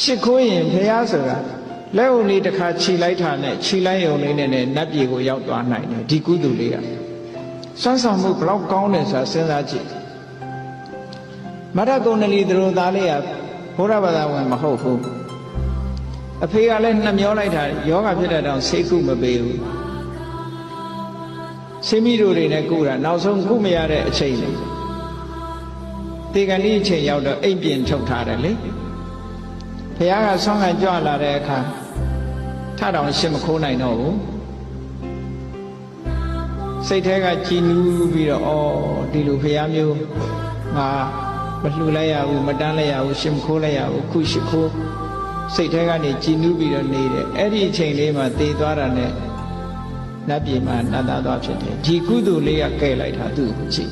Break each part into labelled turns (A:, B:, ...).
A: ရှ िख ိုးရင်ဘုရားဆိုတာလက်ုံလေးတစ်ခါခြိလိုက်တာနဲ့ခြိလိုက်ရုံလေးနဲ့နဲ့နတ်ပြည်ကိုရောက်သွားနိုင်တယ်ဒီကုသိုလ်လေးကစွမ်းဆောင်မှုဘလောက်ကောင်းတယ်ဆိုတာစဉ်းစားကြည့်မရကုဏလီသူတို့သားလေးကဘုရားဘာသာဝင်မဟုတ်ဘူးအဖေကလည်းနှမျောလိုက်တာယောဂဖြစ်တဲ့တောင်စိတ်ကုမပေးဘူးစိမိတို့တွေနဲ့ကုတာနောက်ဆုံးကုမရတဲ့အချိန်လေးတေကန်ဒီအချိန်ရောက်တော့အိမ်ပြင်ထုတ်ထားတယ်လေ ဘုရားကဆောင်းကန်ကြွလာတဲ့အခါထတောင်ရှင်းမခိုးနိုင်တော့ဘူးစိတ်ထဲကကြည်နူးပြီးတော့ဩဒီလိုဘုရားမျိုးငါမလှူလိုက်ရဘူးမတန်းလိုက်ရဘူးရှင်းမခိုးလိုက်ရဘူးခုရှိခိုးစိတ်ထဲကနေကြည်နူးပြီးတော့နေတယ်အဲ့ဒီအချိန်လေးမှာတည်သွားတာနဲ့နတ်ပြည်မှာနတ်သားသွားဖြစ်တယ်ဒီကုသိုလ်လေးကကဲလိုက်တာသူ့ကိုကြည့်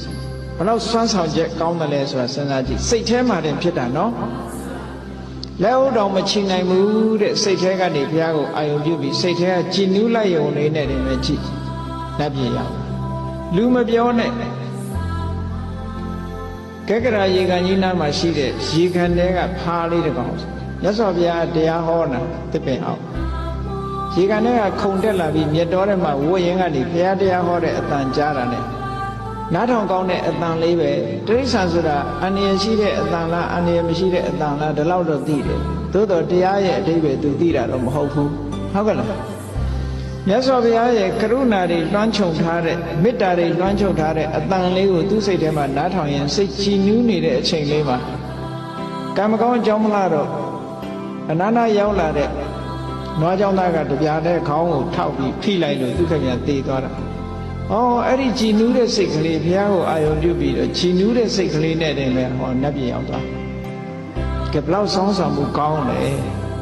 A: ဘလောက်စွမ်းဆောင်ချက်ကောင်းတယ်လဲဆိုတာစဉ်းစားကြည့်စိတ်ထဲမှာတင်ဖြစ်တာနော် လက်ဥတော်မချီနိုင်ဘူးတဲ့စိတ်ထဲကနေဘုရားကိုအာယုံပြုပြီးစိတ်ထဲကကြည်နူးလိုက်ရုံလေးနဲ့တင်ပဲကြည့်နတ်ပြည်ရောက်လူမပြောနဲ့ကက်ကရာရေကန်ကြီးနားမှာရှိတဲ့ရေကန်တဲကဖားလေးတစ်ကောင်မြတ်စွာဘုရားတရားဟောတာတစ်ပင်အောင်ရေကန်ထဲကခုန်တက်လာပြီးမြတ်တော်ထဲမှာဝတ်ရင်ကနေဘုရားတရားဟောတဲ့အတန်ကြားတာနဲ့ နားထောင်ကောင်းတဲ့အတန်လေးပဲတိရစ္ဆာန်ဆိုတာအန္တရာယ်ရှိတဲ့အတန်လားအန္တရာယ်မရှိတဲ့အတန်လားဒီလောက်တော့သိတယ်သို့တော့တရားရဲ့အတိပ္ပယ်သူသိတာတော့မဟုတ်ဘူးဟုတ်ကဲ့လားမြတ်စွာဘုရားရဲ့ကရုဏာတွေလွှမ်းခြုံထားတဲ့မေတ္တာတွေလွှမ်းခြုံထားတဲ့အတန်လေးကိုသူ့စိတ်ထဲမှာနားထောင်ရင်စိတ်ကြည်နူးနေတဲ့အချိန်လေးမှာကံမကောင်းအကြောင်းမလားတော့အနန္တရောက်လာတဲ့နွားเจ้าသားကတပြားတဲ့ခေါင်းကိုထောက်ပြီးဖိလိုက်လို့သူခင်ဗျာတေသွားတာ။ အော်အဲ့ဒီကြည်နူးတဲ့စိတ်ကလေးဘုရားကိုအာရုံပြုပြီးတော့ကြည်နူးတဲ့စိတ်ကလေးနဲ့တည်းပဲဟောနတ်ပြည်ရောက်သွား။ကဲဘလောက်ဆောင်းဆောင်မှုကောင်းလဲ။